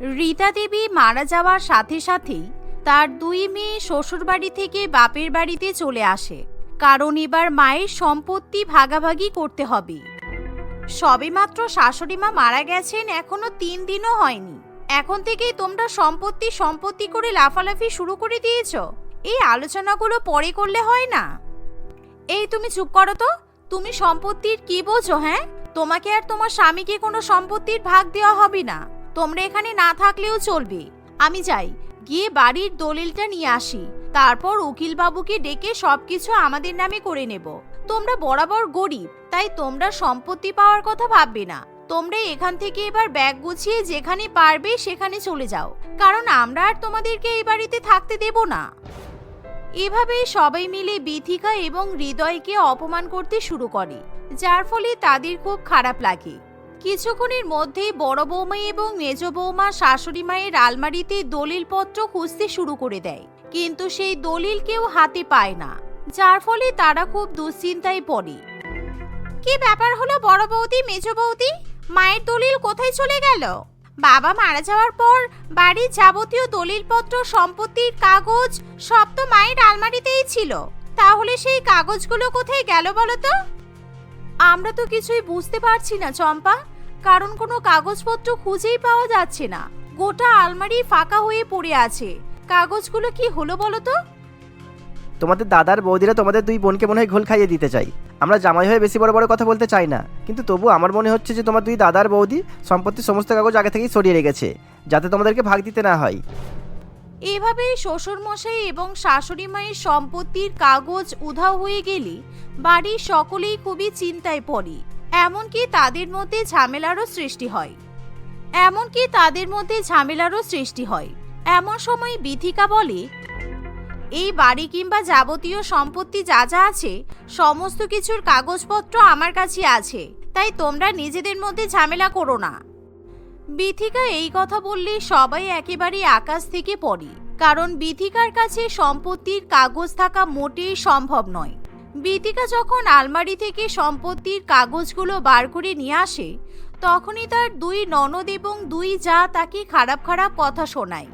রীতা দেবী মারা যাওয়ার সাথে সাথেই তার দুই মেয়ে শ্বশুরবাড়ি থেকে বাপের বাড়িতে চলে আসে। কারণ এবার মায়ের সম্পত্তি ভাগাভাগি করতে হবে। সবেমাত্র শাশুড়ি মা মারা গেছেন, এখনও তিন দিনও হয়নি। এখন থেকেই তোমরা সম্পত্তি সম্পত্তি করে লাফালাফি শুরু করে দিয়েছ। এই আলোচনাগুলো পরে করলে হয় না। এই তুমি চুপ করো তো। তুমি সম্পত্তির কি বোঝো হ্যাঁ? তোমাকে আর তোমার স্বামীকে কোনো সম্পত্তির ভাগ দেওয়া হবে না। তোমরা এখানে না থাকলেও চলবে। আমি যাই। গিয়ে বাড়ির দলিলটা নিয়ে আসি। তারপর উকিল বাবুকে ডেকে সবকিছু আমাদের নামে করে নেব। তোমরা বরাবর গরিব, তাই তোমরা সম্পত্তি পাওয়ার কথা ভাববে না। তোমরা এখান থেকে এবার ব্যাগ গুছিয়ে যেখানে পারবে সেখানে চলে যাও। কারণ আমরা আর তোমাদেরকে এই বাড়িতে থাকতে দেব না। এভাবে সবাই মিলে বিথিকা এবং হৃদয়কে অপমান করতে শুরু করে, যার ফলে তাদের খুব খারাপ লাগে। কিছুক্ষণের মধ্যেই বড় বৌমা এবং মেজ বৌমা শাশুড়ি মায়ের আলমারিতে দলিলপত্র খুঁজতে শুরু করে দেয়। কিন্তু সেই দলিল কেউ হাতে পায় না, যার ফলে তারা খুব দুশ্চিন্তায় পড়ে। কি ব্যাপার হলো বড় বৌদি, মেজ বৌদি? মায়ের দলিল কোথায় চলে গেল? বাবা মারা যাওয়ার পর বাড়ির যাবতীয় দলিলপত্র, সম্পত্তির কাগজ সব তো মায়ের আলমারিতেই ছিল। তাহলে সেই কাগজগুলো কোথায় গেল বলো তো? আমরা তো কিছুই বুঝতে পারছি না, চম্পা। কারণ কোনো কাগজপত্র খুঁজেই পাওয়া যাচ্ছে না। গোটা আলমারি ফাঁকা হয়ে পড়ে আছে। কাগজগুলো কি হলো বলো তো? তোমাদের দাদার বৌদিরা তোমাদের দুই বোনকে মনে হয় ঘোল খাইয়ে দিতে চাই আমরা জামাই হয়ে বেশি বড় বড় কথা বলতে চাই না। কিন্তু তবু আমার মনে হচ্ছে যে তোমার দুই দাদার বৌদি সম্পত্তির সমস্ত কাগজ আগে থেকেই সরিয়ে রেখেছে যাতে তোমাদেরকে ভাগ দিতে না হয়। এভাবেই শ্বশুরমশাই এবং শাশুড়ি মায়ের সম্পত্তির কাগজ উধাও হয়ে গেলে বাড়ির সকলেই খুবই চিন্তায় পড়ে। এমনকি তাদের মধ্যে ঝামেলারও সৃষ্টি হয়। এমনকি তাদের মধ্যে ঝামেলারও সৃষ্টি হয়। এমন সময় বিথিকা বলে, এই বাড়ি কিংবা যাবতীয় সম্পত্তি যা যা আছে, সমস্ত কিছুর কাগজপত্র আমার কাছে আছে। তাই তোমরা নিজেদের মধ্যে ঝামেলা করো না। বিথিকা এই কথা বললে সবাই একেবারে আকাশ থেকে পড়ে, কারণ বিথিকার কাছে সম্পত্তির কাগজ থাকা মোটেই সম্ভব নয়। বিথিকা যখন আলমারি থেকে সম্পত্তির কাগজগুলো বার করে নিয়ে আসে, তখনই তার দুই ননদ এবং দুই যা তাকে খারাপ খারাপ কথা শোনায়।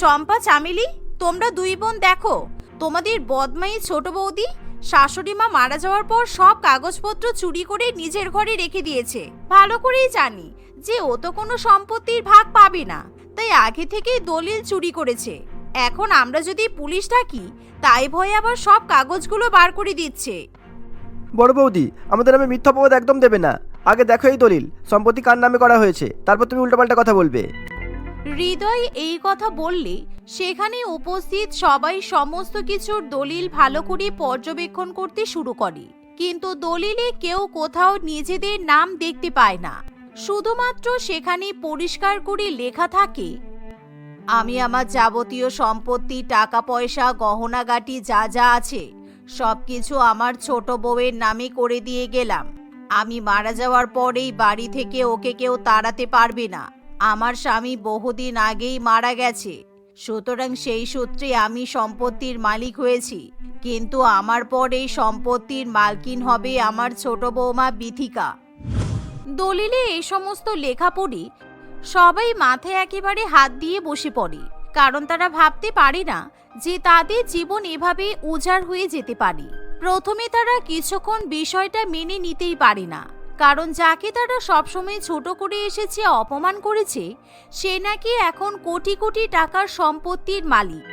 চম্পা চামেলি, তোমরা দুই বোন দেখো, তোমাদের বদমাই ছোট বৌদি শাশুড়ি মা মারা যাওয়ার পর সব কাগজপত্র চুরি করে নিজের ঘরে রেখে দিয়েছে। ভালো করেই জানি যে ও তো কোনো সম্পত্তির ভাগ পাবে না, তাই আগে থেকেই দলিল চুরি করেছে। এখন আমরা যদি পুলিশ ডাকি তাই ভয়ে আবার সব কাগজগুলো বার করে দিচ্ছে। বড় বৌদি আমাদের নামে মিথ্যা অপবাদ একদম দেবে না। আগে দেখো এই দলিল সম্পত্তি কার নামে করা হয়েছে তারপর তুমি উল্টোপাল্টা কথা বলবে। হৃদয় এই কথা বললে সেখানে উপস্থিত সবাই সমস্ত কিছুর দলিল ভালো করে পর্যবেক্ষণ করতে শুরু করে। কিন্তু দলিলে কেউ কোথাও নিজেদের নাম দেখতে পায় না। শুধুমাত্র সেখানে পরিষ্কার করে লেখা থাকে আমি আমার যাবতীয় সম্পত্তি টাকা পয়সা গহনাগাটি যা যা আছে সব কিছু আমার ছোট বউয়ের নামে করে দিয়ে গেলাম। আমি মারা যাওয়ার পরেই বাড়ি থেকে ওকে কেউ তাড়াতে পারবে না। আমার স্বামী বহুদিন আগেই মারা গেছে। সুতরাং সেই সূত্রে আমি সম্পত্তির মালিক হয়েছি। কিন্তু আমার পর এই সম্পত্তির মালকিন হবে আমার ছোট বৌমা বিথিকা। দলিলে এই সমস্ত লেখা পড়ি সবাই মাথায় একেবারে হাত দিয়ে বসে পড়ে, কারণ তারা ভাবতে পারে না যে তাদের জীবন এভাবে উজাড় হয়ে যেতে পারে। প্রথমে তারা কিছুক্ষণ বিষয়টা মেনে নিতেই পারে না, কারণ যাকে তারা সবসময় ছোট করে এসেছে, অপমান করেছে, সে নাকি এখন কোটি কোটি টাকার সম্পত্তির মালিক।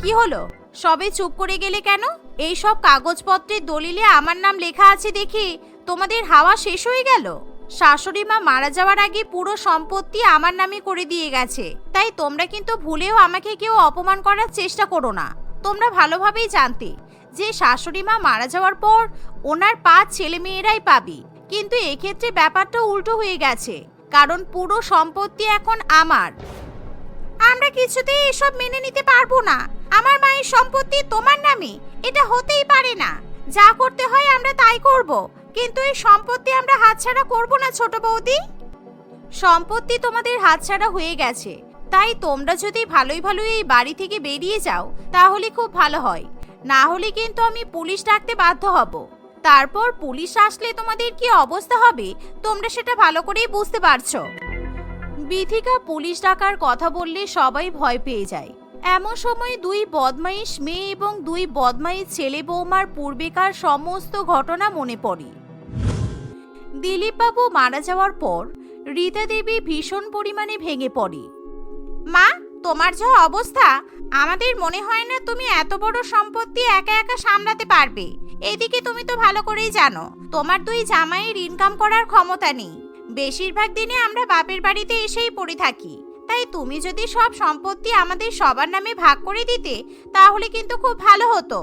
কি হলো? সবে চুপ করে গেলে কেন? এই সব কাগজপত্রের দলিলে আমার নাম লেখা আছে দেখে তোমাদের হাওয়া শেষ হয়ে গেল? শাশুড়ি মা মারা যাওয়ার আগে পুরো সম্পত্তি আমার নামে করে দিয়ে গেছে। তাই তোমরা কিন্তু ভুলেও আমাকে কেউ অপমান করার চেষ্টা করো না। তোমরা ভালোভাবেই জানতে যে শাশুড়ি মা মারা যাওয়ার পর ওনার পাঁচ ছেলে মেয়েরাই পাবে। কিন্তু এক্ষেত্রে ব্যাপারটা উল্টো হয়ে গেছে, কারণ পুরো সম্পত্তি এখন আমার। আমরা কিছুতেই এসব মেনে নিতে পারব না। আমার মায়ের সম্পত্তি তোমার নামে, এটা হতেই পারে না। যা করতে হয় আমরা তাই করব। কিন্তু এই সম্পত্তি আমরা হাতছাড়া করব না, ছোট বৌদি। সম্পত্তি তোমাদের হাতছাড়া হয়ে গেছে। তাই তোমরা যদি ভালোই ভালোই এই বাড়ি থেকে বেরিয়ে যাও, তাহলে খুব ভালো হয়। না হলে কিন্তু আমি পুলিশ ডাকতে বাধ্য হব। তারপর পুলিশ আসলে তোমাদের কি অবস্থা হবে, তোমরা সেটা ভালো করেই বুঝতে পারছ। বিথিকা পুলিশ ডাকার কথা বললে সবাই ভয় পেয়ে যায়। এমন সময় দুই বদমাইশ মেয়ে এবং দুই বদমাইশ ছেলে বৌমার পূর্বেকার সমস্ত ঘটনা মনে পড়ে। দিলীপবাবু মারা যাওয়ার পর রীতা দেবী ভীষণ পরিমাণে ভেঙে পড়ে। মা, তোমার যা অবস্থা, আমাদের মনে হয় না তুমি এত বড় সম্পত্তি একা একা সামলাতে পারবে। এদিকে তুমি তো ভালো করেই জানো, তোমার দুই জামাইয়ের ইনকাম করার ক্ষমতা নেই। বেশিরভাগ দিনে আমরা বাপের বাড়িতে এসেই পড়ে থাকি। তাই তুমি যদি সব সম্পত্তি আমাদের সবার নামে ভাগ করে দিতে, তাহলে কিন্তু খুব ভালো হতো।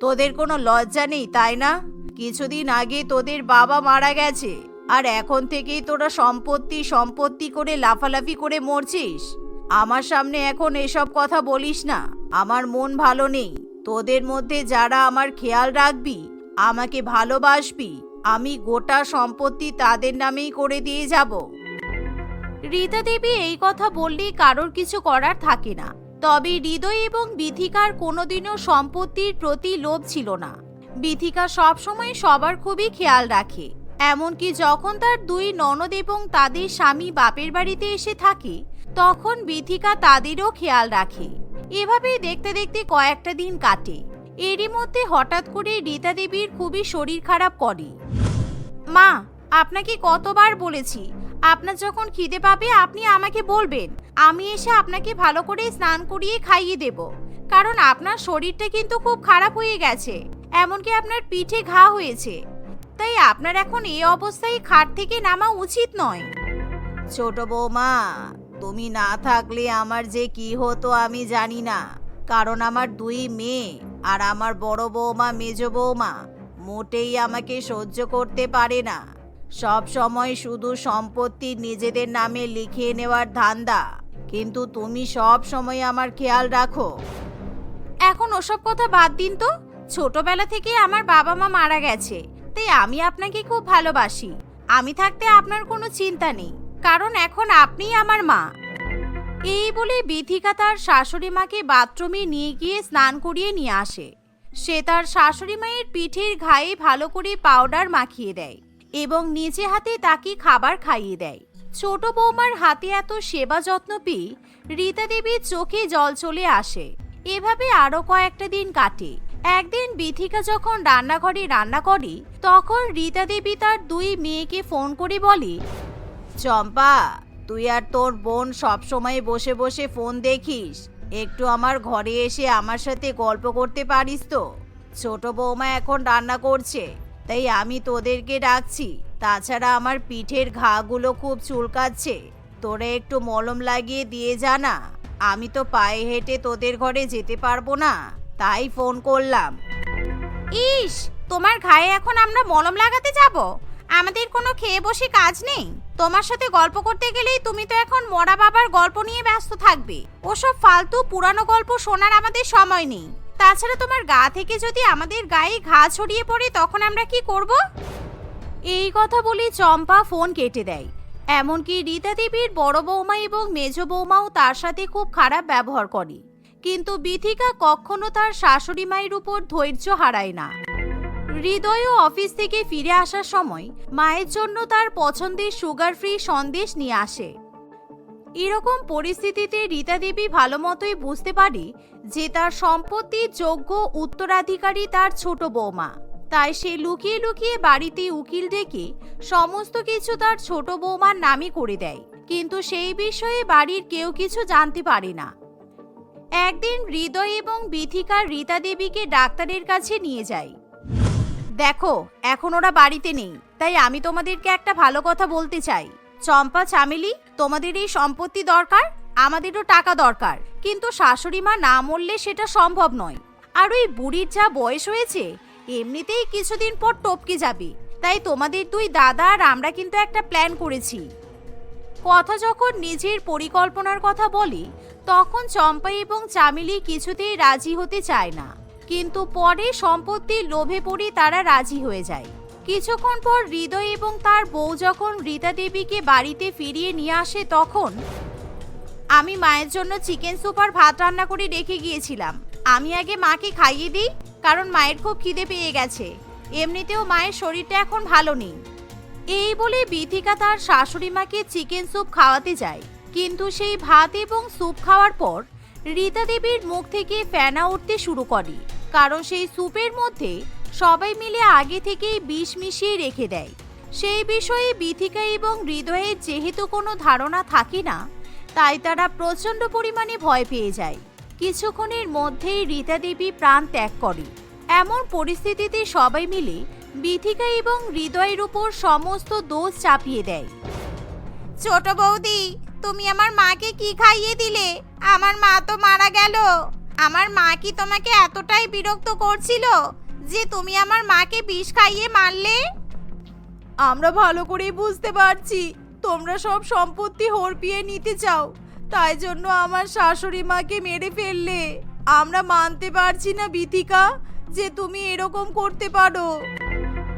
তোদের কোনো লজ্জা নেই, তাই না? কিছুদিন আগে তোদের বাবা মারা গেছে। আর এখন থেকেই তোরা সম্পত্তি সম্পত্তি করে লাফালাফি করে মরছিস। আমার সামনে এখন এসব কথা বলিস না। আমার মন ভালো নেই। তোদের মধ্যে যারা আমার খেয়াল রাখবি, আমাকে ভালোবাসবি, আমি গোটা সম্পত্তি তাদের নামেই করে দিয়ে যাব। রীতা দেবী এই কথা বললেই কারোর কিছু করার থাকে না। তবে হৃদয় এবং বিথিকার কোনোদিনও সম্পত্তির প্রতি লোভ ছিল না। বিথিকা সবসময় সবার খুবই খেয়াল রাখে। এমনকি যখন তার দুই ননদ এবং তাদের স্বামী বাপের বাড়িতে এসে থাকে, তখন বিথিকা তাদেরও খেয়াল রাখে। এভাবেই দেখতে দেখতে কয়েকটা দিন কাটে। এরই মধ্যে হঠাৎ করে রীতা দেবীর খুবই শরীর খারাপ করে। মা, আপনাকে কতবার বলেছি, আপনার যখন খিদে পাবে আপনি আমাকে বলবেন। আমি এসে আপনাকে ভালো করে স্নান করিয়ে খাইয়ে দেব। কারণ আপনার শরীরটা কিন্তু খুব খারাপ হয়ে গেছে। এমনকি আপনার পিঠে ঘা হয়েছে। তাই আপনার এখন এই অবস্থায় খাট থেকে নামা উচিত নয়। ছোট বৌমা তুমি না থাকলে আমার যে কি হতো আমি জানি না। কারণ আমার দুই মেয়ে আর আমার বড় বৌমা মেজ বৌমা মোটেই আমাকে সহ্য করতে পারে না। সব সময় শুধু সম্পত্তি নিজেদের নামে লিখিয়ে নেওয়ার ধান্দা। কিন্তু তুমি সব সময় আমার খেয়াল রাখো। এখন ওসব কথা বাদ দিন তো। ছোটবেলা থেকে আমার বাবা মা মারা গেছে, তাই আমি আপনাকে খুব ভালোবাসি। আমি থাকতে আপনার কোনো চিন্তা নেই, কারণ এখন আপনিই আমার মা। এই বলে বিথিকা তার শাশুড়ি মাকে বাথরুমে নিয়ে গিয়ে স্নান করিয়ে নিয়ে আসে। সে তার শাশুড়ি মায়ের পিঠের ঘায়ে ভালো করে পাউডার মাখিয়ে দেয় এবং নিজে হাতে তাকে খাবার খাইয়ে দেয়। ছোট বৌমার হাতে এত সেবা যত্ন পেয়ে রীতা দেবীর চোখে জল চলে আসে। এভাবে আরও কয়েকটা দিন কাটে। একদিন বিথিকা যখন রান্নাঘরে রান্না করে, তখন রীতা দেবী তার দুই মেয়েকে ফোন করে বলে, চম্পা, তুই আর তোর বোন সব সময় বসে বসে ফোন দেখিস। একটু আমার ঘরে এসে আমার সাথে গল্প করতে পারিস তো। ছোট বৌমা এখন রান্না করছে, তাই আমি তোদেরকে ডাকছি। তাছাড়া আমার পিঠের ঘাগুলো খুব চুলকাচ্ছে। তোরা একটু মলম লাগিয়ে দিয়ে যা না। আমি তো পায়ে হেঁটে তোদের ঘরে যেতে পারব না। তাই ফোন করলাম। ইস, তোমার ঘায়ে এখন আমরা মলম লাগাতে যাব? আমাদের কোনো খেয়ে বসে কাজ নেই। তোমার সাথে গল্প করতে গেলেই তুমি তো এখন মরা বাবার গল্প নিয়ে ব্যস্ত থাকবে। ওসব ফালতু পুরানো গল্প শোনার আমাদের সময় নেই। তাছাড়া তোমার গা থেকে যদি আমাদের গায়ে ঘা ছড়িয়ে পড়ে, তখন আমরা কি করব? এই কথা বলে চম্পা ফোন কেটে দেয়। এমনকি রীতা দেবীর বড় বৌমা এবং মেজ বৌমাও তার সাথে খুব খারাপ ব্যবহার করে। কিন্তু বিথিকা কখনো তার শাশুড়ি মায়ের উপর ধৈর্য হারায় না। হৃদয়ও অফিস থেকে ফিরে আসার সময় মায়ের জন্য তার পছন্দের সুগার ফ্রি সন্দেশ নিয়ে আসে। এরকম পরিস্থিতিতে রীতা দেবী ভালো মতোই বুঝতে পারে যে তার সম্পত্তির যোগ্য উত্তরাধিকারী তার ছোট বৌমা। তাই সে লুকিয়ে লুকিয়ে বাড়িতে উকিল ডেকে সমস্ত কিছু তার ছোট বৌমার নামে করে দেয়। কিন্তু সেই বিষয়ে বাড়ির কেউ কিছু জানতে পারে না। একদিন হৃদয় এবং বিথিকা রীতা দেবীকে ডাক্তারের কাছে নিয়ে যায়। দেখো, এখন ওরা বাড়িতে নেই, তাই আমি তোমাদেরকে একটা ভালো কথা বলতে চাই। চম্পা, চামেলি, তোমাদের এই সম্পত্তি দরকার, আমাদেরও টাকা দরকার। কিন্তু শাশুড়ি মা না মরলে সেটা সম্ভব নয়। আর ওই বুড়ির যা বয়স হয়েছে, এমনিতেই কিছুদিন পর টপকে যাবে। তাই তোমাদের দুই দাদা আর আমরা কিন্তু একটা প্ল্যান করেছি। কথা যখন নিজের পরিকল্পনার কথা বলি, তখন চম্পা এবং চামেলি কিছুতেই রাজি হতে চায় না। কিন্তু পরে সম্পত্তির লোভে পড়ে তারা রাজি হয়ে যায়। কিছুক্ষণ পর হৃদয় এবং তার বউ যখন রীতা দেবীকে বাড়িতে ফিরিয়ে নিয়ে আসে, তখন আমি মায়ের জন্য চিকেন স্যুপ আর ভাত রান্না করে রেখে গিয়েছিলাম। আমি আগে মাকে খাইয়ে দিই, কারণ মায়ের খুব খিদে পেয়ে গেছে। এমনিতেও মায়ের শরীরটা এখন ভালো নেই। এই বলে বিথিকা তার শাশুড়ি মাকে চিকেন স্যুপ খাওয়াতে যায়। কিন্তু সেই ভাত এবং স্যুপ খাওয়ার পর রীতা দেবীর মুখ থেকে ফেনা উঠতে শুরু করে। কারণ সেই স্যুপের মধ্যে সবাই মিলে আগে থেকেই বিষ মিশিয়ে রেখে দেয়। সেই বিষয়ে বিথিকা এবং হৃদয়ের যেহেতু কোনো ধারণা থাকে না, তাই তারা প্রচণ্ড পরিমাণে ভয় পেয়ে যায়। কিছুক্ষণের মধ্যেই রীতা দেবী প্রাণ ত্যাগ করে। এমন পরিস্থিতিতে সবাই মিলে বিথিকা এবং হৃদয়ের উপর সমস্ত দোষ চাপিয়ে দেয়। ছোট বৌদি তুমি আমার মাকে কি খাইয়ে দিলে? আমার মা তো মারা গেল। আমার মা কি তোমাকে এতটাই বিরক্ত করছিল যে তুমি আমার মাকে বিষ খাইয়ে মারলে? আমরা ভালো করেই বুঝতে পারছি। তোমরা সব সম্পত্তি হরপিয়ে নিতে চাও। তাই জন্য আমার শাশুড়ি মাকে মেরে ফেললে। আমরা মানতে পারছি না বিথিকা যে তুমি এরকম করতে পারো।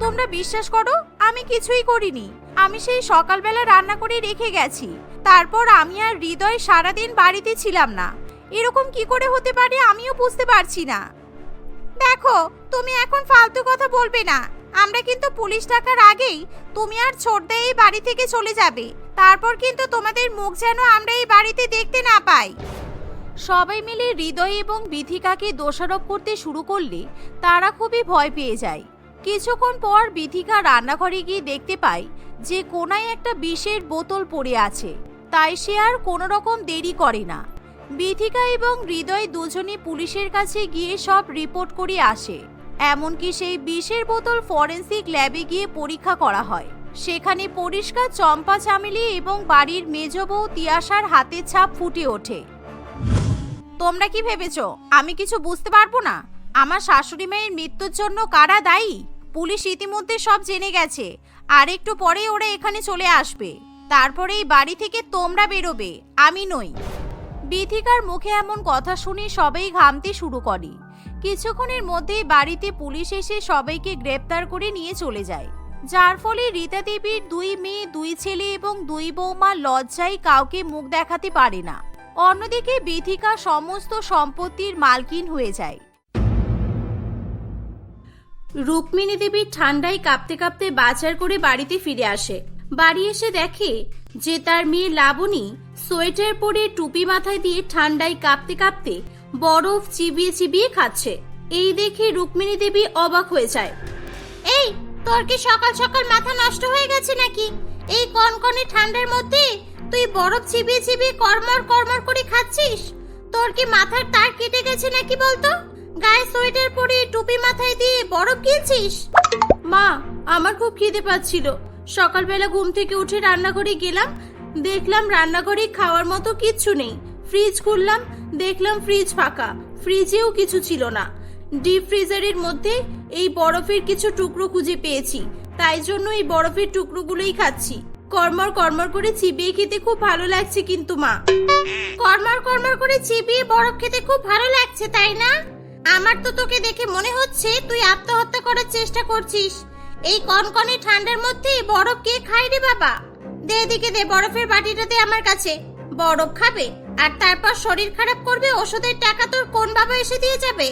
তোমরা বিশ্বাস করো, আমি কিছুই করিনি। আমি সেই সকালবেলা রান্না করে রেখে গেছি। তারপর আমি আর হৃদয় সারাদিন বাড়িতে ছিলাম না। এরকম কি করে হতে পারে আমিও বুঝতে পারছি না। দেখো, তুমি এখন ফালতু কথা বলবে না। আমরা কিন্তু পুলিশ ডাকার আগেই তুমি আর ছোটদা এই বাড়ি থেকে চলে যাবে। তারপর কিন্তু তোমাদের মুখ যেন আমরা এই বাড়িতে দেখতে না পাই। সবাই মিলে হৃদয় এবং বিথিকাকে দোষারোপ করতে শুরু করলে তারা খুবই ভয় পেয়ে যায়। কিছুক্ষণ পর বিথিকা রান্নাঘরে গিয়ে দেখতে পায় যে কোনায় একটা বিষের বোতল পড়ে আছে। তাই সে আর কোনো রকম দেরি করে না। বিথিকা এবং হৃদয় দুজনে পুলিশের কাছে গিয়ে সব রিপোর্ট করে আসে। এমনকি সেই বিষের বোতল ফরেন্সিক ল্যাবে গিয়ে পরীক্ষা করা হয়। সেখানে পরিষ্কার চম্পা চামেলি এবং বাড়ির মেজ বউ তিয়াশার হাতের ছাপ ফুটে ওঠে। তোমরা কি ভেবেছ? আমি কিছু বুঝতে পারব না? আমার শাশুড়ি মায়ের মৃত্যুর জন্য কারা দায়ী? পুলিশ ইতিমধ্যে সব জেনে গেছে। আর একটু পরে ওরা এখানে চলে আসবে। তারপরে এই বাড়ি থেকে তোমরা বেরোবে, আমি নই। বিথিকার মুখে এমন কথা শুনে সবাই ঘামতে শুরু করে। কিছুক্ষণের মধ্যেই বাড়িতে পুলিশ এসে সবাইকে গ্রেপ্তার করে নিয়ে চলে যায়। যার ফলে রীতা দেবীর দুই মেয়ে, দুই ছেলে এবং দুই বৌমা লজ্জায় কাউকে মুখ দেখাতে পারে না। অন্যদিকে বিথিকা সমস্ত সম্পত্তির মালকিন হয়ে যায়। রুক্মিণী দেবী ঠান্ডায় কাঁপতে কাঁপতে বাজার করে বাড়িতে ফিরে আসে। বাড়ি এসে দেখে যে তার মেয়ে লাবণী সোয়েটার পরে টুপি মাথায় দিয়ে ঠান্ডায় কাঁপতে কাঁপতে বরফ চিবিয়ে চিবিয়ে খাচ্ছে। এই দেখে রুক্মিণী দেবী অবাক হয়ে যায়। এই, তোর কি সকাল সকাল মাথা নষ্ট হয়ে গেছে নাকি? এই কনকনে ঠান্ডার মধ্যে তুই বরফ চিবিয়ে চিবিয়ে কর্মর কর্মর করে খাচ্ছিস? তোর কি মাথার তার কেটে গেছে নাকি বলতো? গায়ে সোয়েটার পরে টুপি মাথায় দিয়ে বরফ কিনছিস? মা আমার খুব খিদে পাচ্ছিল। সকালবেলা ঘুম থেকে উঠে রান্নাঘরে গেলাম। দেখলাম রান্নাঘরে খাওয়ার মতো কিচ্ছু নেই। ফ্রিজ খুললাম দেখলাম ফ্রিজ ফাঁকা। ফ্রিজেও কিছু ছিল না। ডিপ ফ্রিজারের মধ্যে এই বরফের কিছু টুকরো খুঁজে পেয়েছি। তাই জন্য এই বরফের টুকরোগুলোই খাচ্ছি। কর্মর কর্মর করে চিবিয়ে খেতে খুব ভালো লাগছে কিন্তু মা। কর্মর কর্মর করে চিবিয়ে বরফ খেতে খুব ভালো লাগছে তাই না? আমার তো তোকে দেখে মনে হচ্ছে তুই আত্মহত্যা করার চেষ্টা করছিস। এই কনকনে ঠান্ডার মধ্যে বরফ কে খায় রে বাবা? দে এদিকে দে, বরফের বাটিটা দে আমার কাছে। বরফ খাবে, আর তারপর শরীর খারাপ করবে, ওষুধের টাকা তোর কোন বাবা এসে দিয়ে যাবে?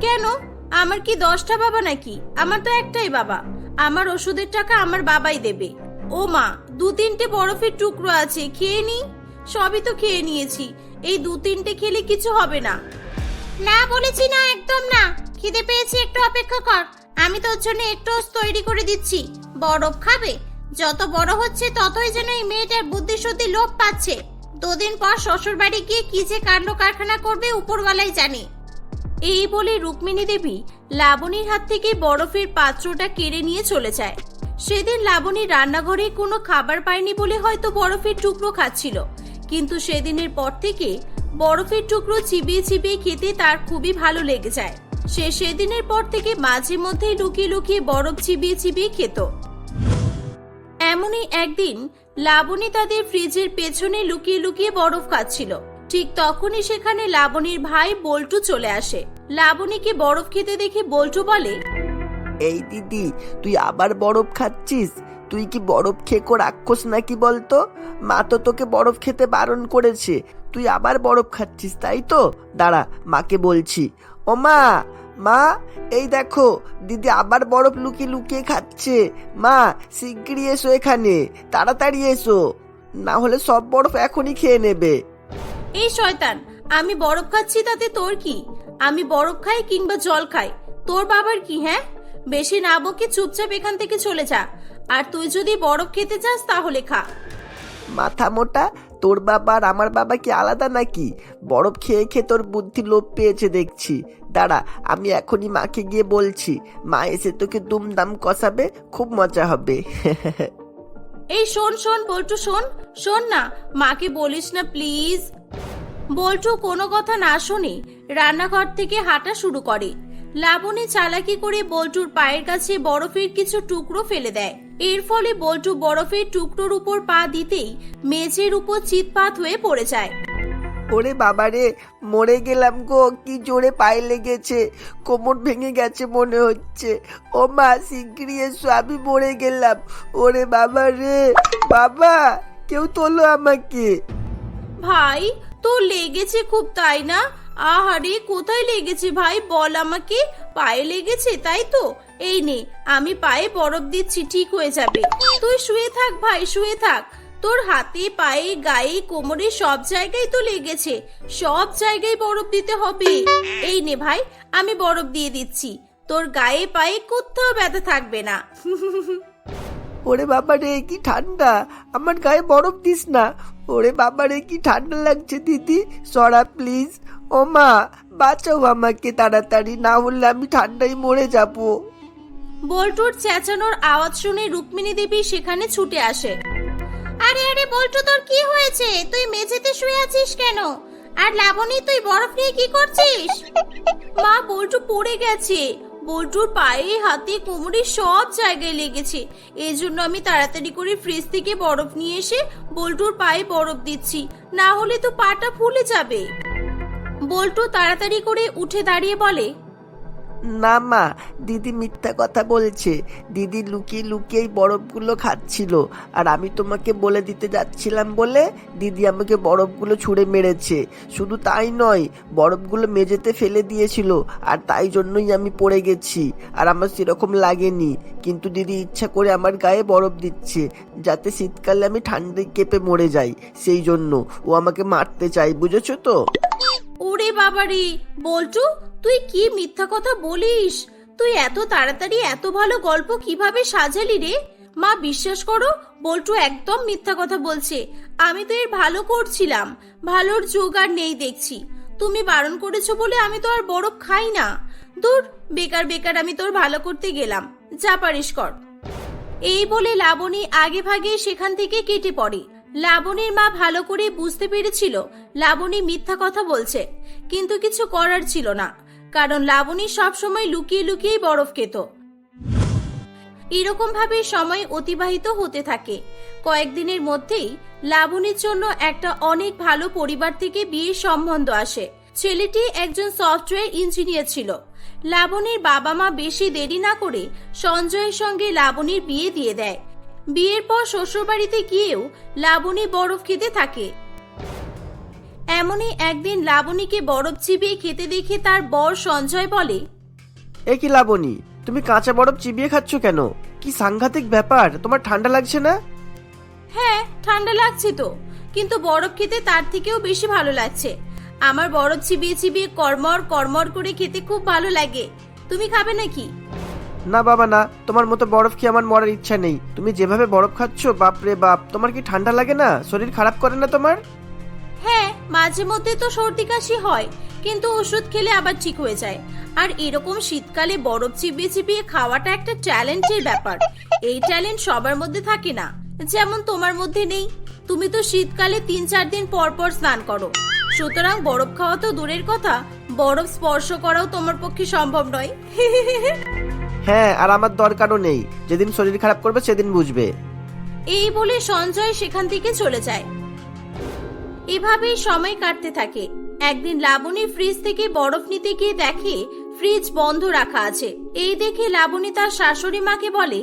কেন? আমার কি দশটা বাবা নাকি? আমার তো একটাই বাবা। আমার ওষুধের টাকা আমার বাবাই দেবে। ও মা, দু তিনটে বরফের টুকরো আছে, খেয়ে নি? সবই তো খেয়ে নিয়েছি। এই দু তিনটে খেলে কিছু হবে না। না বলেছি না, একদম না। খিদে পেয়েছি, একটু অপেক্ষা কর। আমি তোর জন্য একটু তৈরি করে দিচ্ছি। বরফ খাবে? যত বড় হচ্ছে, ততই যেন এই মেয়েটার বুদ্ধি শুদ্ধি লোপ পাচ্ছে। দুদিন পর শ্বশুর বাড়ি গিয়ে কি যে কাণ্ড কারখানা করবে, উপরওয়ালাই জানে। এই বলে রুক্মিণী দেবী লাবণীর হাত থেকে বরফের পাত্রটা কেড়ে নিয়ে চলে যায়। সেদিন লাবণী রান্নাঘরে কোনো খাবার পায়নি বলে হয়তো বরফের টুকরো খাচ্ছিল। কিন্তু সেদিনের পর থেকে বরফের টুকরো চিবিয়ে চিবিয়ে খেতে তার খুবই ভালো লেগে যায়। সে সেদিনের পর থেকে মাঝে মধ্যেই লুকিয়ে লুকিয়ে বরফ চিবিয়ে চিবিয়ে খেত। এমনই একদিন লাবণী তাদের ফ্রিজের পেছনে লুকিয়ে লুকিয়ে বরফ খাচ্ছিল। ঠিক তখনই সেখানে লাবণীর ভাই বল্টু চলে আসে। লাবণীকে বরফ খেতে দেখে বল্টু বলে, এই দিদি, তুই আবার বরফ খাচ্ছিস? তুই কি বরফ খেকো রাক্ষস নাকি বলতো? মা তো তোকে বরফ খেতে বারণ করেছে। তুই আবার বরফ খাচ্ছিস তাই তো? দাঁড়া মাকে বলছি। ও মা মা এই দেখো দিদি আবার বরফ লুকিয়ে লুকিয়ে খাচ্ছে। মা শিগগিরই এসো এখানে তাড়াতাড়ি এসো। না হলে সব বরফ এখনই খেয়ে নেবে। এই শয়তান আমি বরফ খাচ্ছি তাতে তোর কি? আমি বরফ খাই কিংবা জল খাই তোর বাবার কি হ্যাঁ? বেশি না বকে চুপচাপ এখান থেকে চলে যা আর তুই যদি বরফ খেতে চাস তাহলে খা। মাথা মোটা তোর বাবা আর আমার বাবা কি আলাদা নাকি? বরফ খেয়ে খেয়ে তোর বুদ্ধি লোপ পেয়েছে দেখছি। দাঁড়া, আমি এখনই মাকে গিয়ে বলছি। মা এসে তোকে দুমদাম কষাবে, খুব মজা হবে। এই শোন শোন, বল্টু, শোন শোন না, মাকে বলিস না, প্লিজ। বল্টু কোনো কথা না শুনে রান্নাঘর থেকে হাঁটা শুরু করে। লাবণী চালাকি করে বল্টুর পায়ের কাছে বরফের কিছু টুকরো ফেলে দেয়। এর ফলে বল্টু বরফের টুকরোর উপর পা দিতেই মেঝের উপর চিৎপাত হয়ে পড়ে যায়। ওরে বাবারে মরে গেলাম গো কি জোরে পায়ে লেগেছে কোমর ভেঙে গেছে মনে হচ্ছে। ও মা শিগগিরই এসো আমি মরে গেলাম। ওরে বাবা রে বাবা কেউ তোলো আমাকে। ভাই তো লেগেছে খুব তাই না? আহারে, কোথায় লেগেছে ভাই? বল আমাকে। পায়ে লেগেছে, তাই তো? এই নে, আমি পায়ে বরফ দিচ্ছি, ঠিক হয়ে যাবে। তুই শুয়ে থাক ভাই, শুয়ে থাক। তোর হাতে, পায়ে, গায়ে, কোমরে সব জায়গায় তো লেগেছে। সব জায়গায় বরফ দিতে হবে। এই নে ভাই, আমি বরফ দিয়ে দিচ্ছি। তোর গায়ে, পায়ে কোথাও ব্যথা থাকবে না। ওরে বাবা রে কি ঠান্ডা। আমার গায়ে বরফ দিস না। ওরে বাবা রে কি ঠান্ডা লাগছে দিদি। সরা প্লিজ ও মা, বাঁচাও আমাকে তাড়াতাড়ি, না হলে আমি ঠান্ডায় মরে যাব। বল্টুর চেঁচানোর আওয়াজ শুনে রুক্মিণী দেবী সেখানে ছুটে আসে। আরে আরে বল্টু, তোর কি হয়েছে? তুই মেঝেতে শুয়ে আছিস কেন? আর লাবণী, তুই বরফ নিয়ে কি করছিস? মা, বল্টু পড়ে গেছে। বল্টুর পায়ে, হাতে, কোমরে সব জায়গায় লেগেছে। এই জন্য আমি তাড়াতাড়ি করে ফ্রিজ থেকে বরফ নিয়ে এসে বল্টুর পায়ে বরফ দিচ্ছি। না হলে তো পাটা ফুলে যাবে। বল্টু তাড়াতাড়ি করে উঠে দাঁড়িয়ে বলে না মা, দিদি মিথ্যা কথা বলছে। দিদি লুকিয়ে লুকিয়ে বরফগুলো খাচ্ছিল। আর আমি তোমাকে বলে দিতে যাচ্ছিলাম বলে দিদি আমাকে বরফগুলো ছুঁড়ে মেরেছে। শুধু তাই নয়, বরফগুলো মেঝেতে ফেলে দিয়েছিল আর তাই জন্যই আমি পড়ে গেছি। আর আমার সেরকম লাগেনি। কিন্তু দিদি ইচ্ছা করে আমার গায়ে বরফ দিচ্ছে, যাতে শীতকালে আমি ঠান্ডায় কেঁপে মরে যাই। সেই জন্য ও আমাকে মারতে চাই বুঝেছ তো? ওরে বাবারে, বল্টু তুই কি মিথ্যা কথা বলিস? তুই এত তাড়াতাড়ি এত ভালো গল্প কীভাবে সাজালি রে? মা, বিশ্বাস করো, বল্টু একদম মিথ্যা কথা বলছে। আমি তো এর ভালো করছিলাম। ভালোর জোগাড় নেই দেখছি। তুমি বারণ করেছ বলে আমি তো আর বরফ খাই না। দূর, বেকার বেকার আমি তোর ভালো করতে গেলাম। যা পারিস কর। এই বলে লাবণী আগে ভাগে সেখান থেকে কেটে পড়ে। লাবণীর মা ভালো করে বুঝতে পেরেছিল। লাবণী মিথ্যা কথা বলছে। কিন্তু কিছু করার ছিল না। কারণ লাবণী সবসময় লুকিয়ে লুকিয়েই বরফ খেত। এরকম ভাবে সময় অতিবাহিত হতে থাকে। কয়েকদিনের মধ্যেই লাবণীর জন্য একটা অনেক ভালো পরিবার থেকে বিয়ের সম্বন্ধ আসে। ছেলেটি একজন সফটওয়্যার ইঞ্জিনিয়ার ছিল। লাবণীর বাবা মা বেশি দেরি না করে সঞ্জয়ের সঙ্গে লাবণীর বিয়ে দিয়ে দেয়। বিয়ের পর শ্বশুরবাড়িতে গিয়েও লাবণী বরফ খেতে থাকে। এমনই একদিন লাবণীকে বরফ চিবিয়ে খেতে দেখে তার বর সঞ্জয় বলে এ কি লাবণী তুমি কাঁচা বরফ চিবিয়ে খাচ্ছ কেন? কি সাংঘাতিক ব্যাপার তোমার ঠান্ডা লাগছে না? হ্যাঁ ঠান্ডা লাগছে তো কিন্তু বরফ খেতে তার থেকেও বেশি ভালো লাগছে। আমার বরফ চিবিয়ে চিবিয়ে কর্মর কর্মর করে খেতে খুব ভালো লাগে। তুমি খাবে নাকি? না বাবা না তোমার মতো বরফ খেয়ে আমার মরার ইচ্ছা নেই। তুমি যেভাবে বরফ খাচ্ছ বাপ রে বাপ তোমার কি ঠান্ডা লাগে না? শরীর খারাপ করে না তোমার? হ্যাঁ মাঝে মধ্যে তো সর্দি কাশি হয় কিন্তু ওষুধ খেলে আবার ঠিক হয়ে যায়। আর এরকম শীতকালে বরফ চিবিয়ে চিবিয়ে খাওয়াটা একটা ট্যালেন্টের ব্যাপার। এই ট্যালেন্ট সবার মধ্যে থাকে না। যেমন তোমার মধ্যে নেই। তুমি তো শীতকালে তিন চার দিন পর পর স্নান করো। সুতরাং বরফ খাওয়া তো দূরের কথা। বরফ স্পর্শ করাও তোমার পক্ষে সম্ভব নয়। হ্যাঁ আর আমার দরকারও নেই। যেদিন শরীর খারাপ করবে সেদিন বুঝবে। এই বলে সঞ্জয় সেখান থেকে চলে যায়। এভাবেই সময় কাটতে থাকে। একদিন লাবণী ফ্রিজ থেকে বরফ নিতে গিয়ে দেখে ফ্রিজ বন্ধ রাখা আছে। এই দেখে লাবণী তার শাশুড়ি মাকে বলে,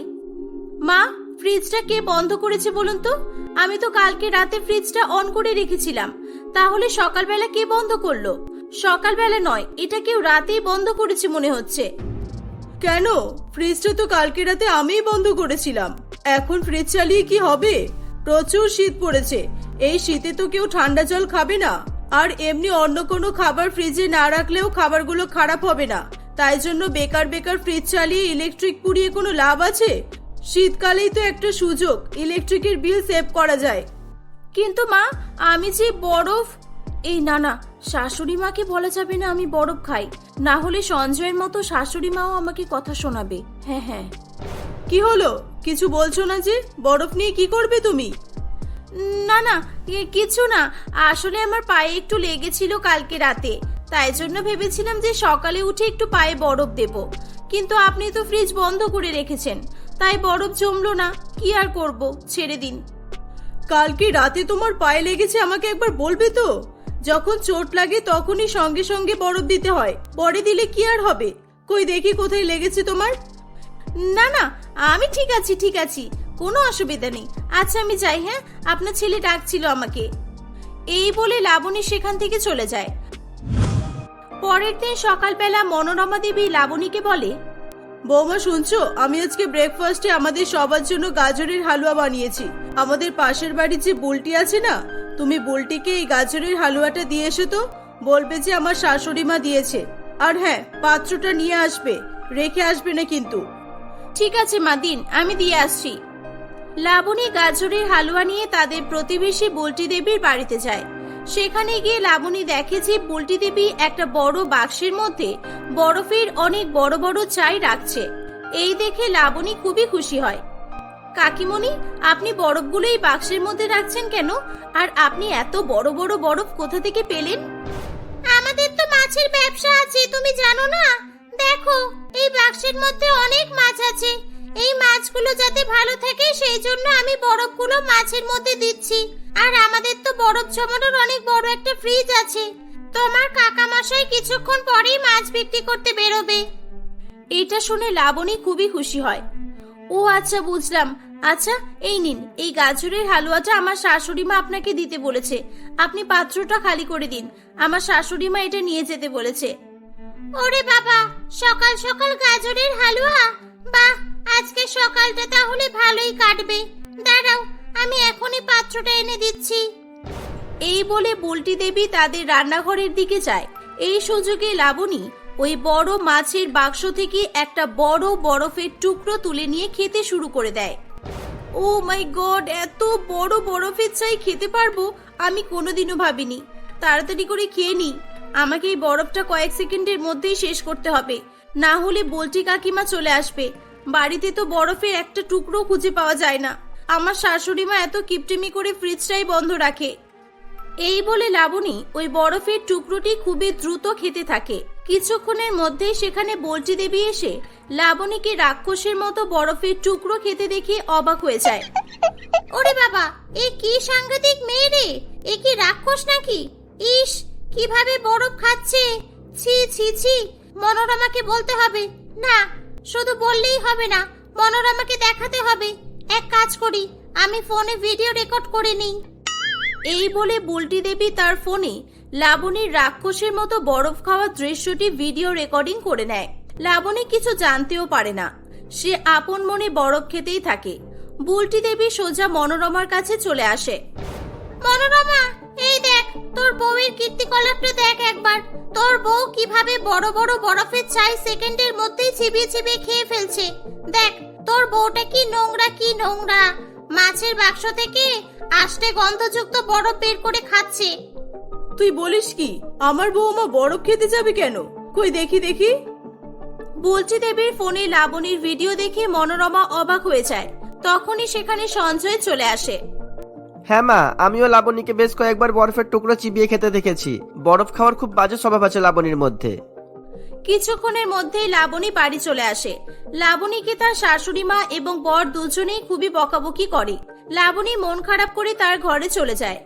মা ফ্রিজটা কে বন্ধ করেছে বলুন তো? আমি তো কালকে রাতে ফ্রিজটা অন করে রেখেছিলাম। তাহলে সকালবেলা কে বন্ধ করল? সকালবেলা নয়, এটা কেউ রাতেই বন্ধ করেছে মনে হচ্ছে। কেন? ফ্রিজটা তো কালকে রাতে আমিই বন্ধ করেছিলাম। এখন ফ্রিজ চালিয়ে কি হবে? প্রচুর শীত পড়েছে। এই শীতে তো কেউ ঠান্ডা জল খাবে না। আর এমনি অন্য কোনো খাবার ফ্রিজে না রাখলেও খাবারগুলো খারাপ হবে না। তাই জন্য বেকার বেকার ফ্রিজ চালিয়ে ইলেকট্রিক পুড়িয়ে কোনো লাভ আছে? শীতকালেই তো একটা সুযোগ ইলেকট্রিকের বিল সেভ করা যায়। কিন্তু মা আমি যে বরফ এই না না শাশুড়ি মাকে বলা যাবে না আমি বরফ খাই। না হলে সঞ্জয়ের মতো শাশুড়ি মাও আমাকে কথা শোনাবে। হ্যাঁ হ্যাঁ। কি হলো? কিছু বলছো না যে বরফ নিয়ে কি করবে তুমি? না না কিছু না। আসলে আমার পায়ে একটু লেগেছিল কালকে রাতে। তাই জন্য ভেবেছিলাম যে সকালে উঠে একটু পায়ে বরফ দেব। কিন্তু আপনি তো ফ্রিজ বন্ধ করে রেখেছেন। তাই বরফ জমলো না। কি আর করব? ছেড়ে দিন। কালকে রাতে তোমার পায়ে লেগেছে আমাকে একবার বলবে তো? যখন চোট লাগে তখনই সঙ্গে সঙ্গে বরফ দিতে হয়। পরে দিলে কি আর হবে? কই দেখি কোথায় লেগেছে তোমার? না না আমি ঠিক আছি ঠিক আছি। কোনো অসুবিধা নেই। আচ্ছা আমি যাই হ্যাঁ? আপনার ছেলে ডাকছিল আমাকে। এই বলে লাবণী সেখান থেকে চলে যায়। পরের দিন সকালবেলা মনোরমা দেবী লাবণীকে বলে, বৌমা, শুনছো? আমি আজকে ব্রেকফাস্টে আমাদের সবার জন্য গাজরের হালুয়া বানিয়েছি। আমাদের পাশের বাড়ির যে বুলটি আছে না, তুমি বুলটিকে এই গাজরের হালুয়াটা দিয়ে এসো তো। বলবে যে আমার শাশুড়ি মা দিয়েছে। আর হ্যাঁ পাত্রটা নিয়ে আসবে। রেখে আসবে না কিন্তু। ঠিক আছে মা, দিন, আমি দিয়ে আসছি। লাবণী গাজরের হালুয়া নিয়ে তাদের প্রতিবেশী বুলটি দেবীর বাড়িতে যায়। সেখানে গিয়ে লাবণী দেখে যে বুলটি দেবী একটা বড় বাক্সের মধ্যে বরফের অনেক বড় বড় চাই রাখছে। এই দেখে লাবণী খুবই খুশি হয়। কাকিমণি, আপনি বরফগুলো এই বাক্সের মধ্যে রাখছেন কেন? আর আপনি এত বড় বড় বরফ কোথা থেকে পেলেন? আমাদের তো মাছের ব্যবসা আছে, তুমি জানো না? দেখো, এই বাক্সের মধ্যে অনেক মাছ আছে। এই মাছগুলো যাতে ভালো থাকে, সেই জন্য আমি বরফগুলো মাছের মধ্যে দিচ্ছি। আর আমাদের তো বরফ জমানোর অনেক বড় একটা ফ্রিজ আছে। তোমার কাকা মশাই কিছুক্ষণ পরেই মাছ বিক্রি করতে বেরোবে। এটা শুনে লাবণী খুবই খুশি হয়। ও আচ্ছা বুঝলাম। আচ্ছা এই নিন, এই গাজরের হালুয়াটা আমার শাশুড়ি মা আপনাকে দিতে বলেছে। আপনি পাত্রটা খালি করে দিন। আমার শাশুড়ি মা এটা নিয়ে যেতে বলেছে। ওরে বাবা, সকাল সকাল গাজরের হালুয়া? বাহ! আজকে সকালটা তাহলে ভালোই কাটবে। দাঁড়াও, আমি এখনই পাত্রটা এনে দিচ্ছি। এই বলে বুলটি দেবী তাদের রান্নাঘরের দিকে যায়। এই সুযোগে লাবণী ওই বড় মাছের বাক্স থেকে একটা বড় বরফের টুকরো তুলে নিয়ে খেতে শুরু করে দেয়। ও মাই গড, এত বড় বরফের চাই খেতে পারব? আমি কোনোদিনও ভাবিনি। তাড়াতাড়ি করে খেয়ে নি। আমাকে এই বরফটা কয়েক সেকেন্ডের মধ্যেই শেষ করতে হবে। না হলে বলটি কাকিমা চলে আসবে। বাড়িতে তো বরফের একটা টুকরো খুঁজে পাওয়া যায় না। আমার শাশুড়ি মা এত কিপটেমি করে ফ্রিজটাই বন্ধ রাখে। এই বলে লাবণী ওই বরফের টুকরোটি খুবই দ্রুত খেতে থাকে। কিছুক্ষণের মধ্যেই সেখানে বলটি দেবী এসে লাবণীকে রাক্ষসের মতো বরফের টুকরো খেতে দেখে অবাক হয়ে যায়। ওরে বাবা, এ কি সাংঘাতিক মেয়ে রে? এ কি রাক্ষস নাকি? ইস, কীভাবে বরফ খাচ্ছে? ছি ছি ছি, মনোরমাকে বলতে হবে। না শুধু বললেই হবে না মনোরমাকে দেখাতে হবে। এক কাজ করি আমি ফোনে ভিডিও রেকর্ড করে নিই। এই বলে বুলটি দেবী তার ফোনে লাবণীর রাক্ষসের মতো বরফ খাওয়ার দৃশ্যটি ভিডিও রেকর্ডিং করে নেয়। লাবণী কিছু জানতেও পারে না। সে আপন মনে বরফ খেতেই থাকে। বুলটি দেবী সোজা মনোরমার কাছে চলে আসে। মনোরমা! এই দেখ তোর বউয়ের কীর্তিকলাপটা দেখ একবার। তোর বউ কীভাবে বড় বড় বরফের চাই সেকেন্ডের মধ্যেই চিবিয়ে চিবিয়ে খেয়ে ফেলছে। দেখ তোর বউটা কি নোংরা কি নোংরা। মাছের বাক্স থেকে আষ্টে গন্ধযুক্ত বরফ বের করে খাচ্ছে। তুই বলিস কি আমার বৌমা বরফ খেতে যাবে কেন? কই দেখি দেখি। বলছি দেবীর ফোনে লাবণীর ভিডিও দেখে মনোরমা অবাক হয়ে যায়। তখনই সেখানে সঞ্জয় চলে আসে। হ্যাঁ মা, আমিও লাবণীকে বেশ কয়েকবার বরফের টুকরো চিবিয়ে খেতে দেখেছি। বরফ খাওয়ার খুব বাজে স্বভাব আছে লাবণীর মধ্যে। কিছুক্ষণের মধ্যেই লাবণী বাড়ি চলে আসে। লাবণীকে তার শাশুড়ি মা এবং বর দুজনেই খুবই বকাবকি করে। লাবণী মন খারাপ করে তার ঘরে চলে যায়।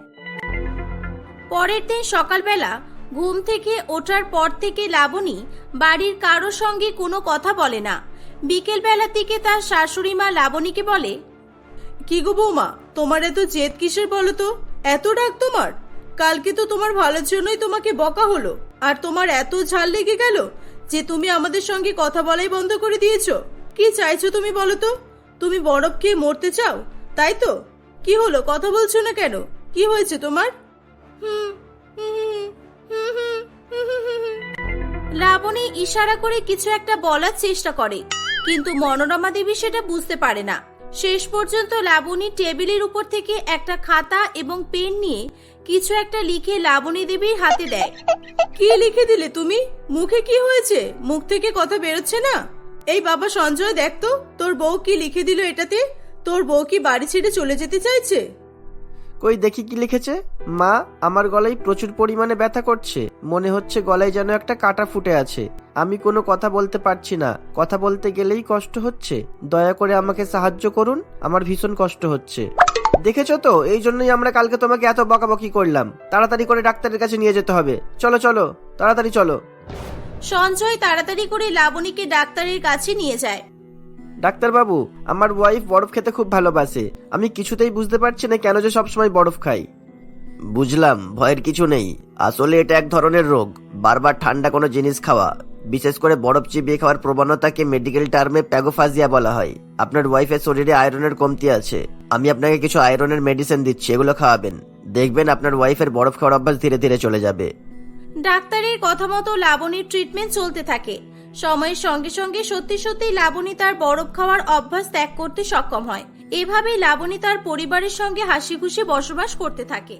পরের দিন সকালবেলা ঘুম থেকে ওঠার পর থেকে লাবণী বাড়ির কারোর সঙ্গে কোনো কথা বলে না। বিকেল বেলার দিকে তার শাশুড়ি মা লাবণীকে বলে, কি গো বৌমা তোমার এত জেদ কিসের বলো তো? এত ডাক তোমার? কালকে তো তোমার ভালোর জন্যই তোমাকে বকা হলো। আর তোমার এত ঝাল লেগে গেল যে তুমি আমাদের সঙ্গে কথা বলাই বন্ধ করে দিয়েছ। কি চাইছো তুমি বলো তো? তুমি বরফ খেয়ে মরতে চাও, তাই তো? কি হলো? কথা বলছো না কেন? কি হয়েছে তোমার? লাবণী ইশারা করে কিছু একটা বলার চেষ্টা করে, কিন্তু মনোরমা দেবী সেটা বুঝতে পারে না। শেষ পর্যন্ত লাবণী টেবিলের উপর থেকে একটা খাতা এবং পেন নিয়ে কিছু একটা লিখে লাবণী দেবীর হাতে দেয়। কি লিখে দিলে তুমি? মুখে কি হয়েছে? মুখ থেকে কথা বেরোচ্ছে না? এই বাবা সঞ্জয় দেখ তো তোর বউ কি লিখে দিল এটাতে? তোর বউ কি বাড়ি ছেড়ে চলে যেতে চাইছে? কই দেখি কি লিখেছে? মা আমার গলায় প্রচুর পরিমাণে ব্যথা করছে। মনে হচ্ছে গলায় যেন একটা কাটা ফুটে আছে। আমি কোনো কথা বলতে পারছি না। কথা বলতে গেলেই কষ্ট হচ্ছে। দয়া করে আমাকে সাহায্য করুন আমার ভীষণ কষ্ট হচ্ছে। দেখেছ তো? এই জন্যই আমরা কালকে তোমাকে এত বকাবকি করলাম। তাড়াতাড়ি করে ডাক্তারের কাছে নিয়ে যেতে হবে। চলো চলো তাড়াতাড়ি চলো। সঞ্জয় তাড়াতাড়ি করে লাবণীকে ডাক্তারের কাছে নিয়ে যায়। ডাক্তারবাবু আমার ওয়াইফ বরফ খেতে খুব ভালোবাসে। আমি কিছুতেই বুঝতে পারছি না কেন যে সবসময় বরফ খাই। বুঝলাম ভয়ের কিছু নেই। আসলে এটা এক ধরনের রোগ। বারবার ঠান্ডা কোনো জিনিস খাওয়া। বিশেষ করে বরফ চিবিয়ে খাওয়ার প্রবণতাকে মেডিকেল টার্মে প্যাগোফাজিয়া বলা হয়। আপনার ওয়াইফের শরীরে আয়রনের কমতি আছে। আমি আপনাকে কিছু আয়রনের মেডিসিন দিচ্ছি, এগুলো খাওয়াবেন। দেখবেন আপনার ওয়াইফের বরফ খাওয়ার অভ্যাস ধীরে ধীরে চলে যাবে। ডাক্তারের কথা মতো লাবণীর ট্রিটমেন্ট চলতে থাকে। সময়ের সঙ্গে সঙ্গে সত্যি সত্যি লাবণী তার বরফ খাওয়ার অভ্যাস ত্যাগ করতে সক্ষম হয়। এভাবেই লাবণী তার পরিবারের সঙ্গে হাসি খুশি বসবাস করতে থাকে।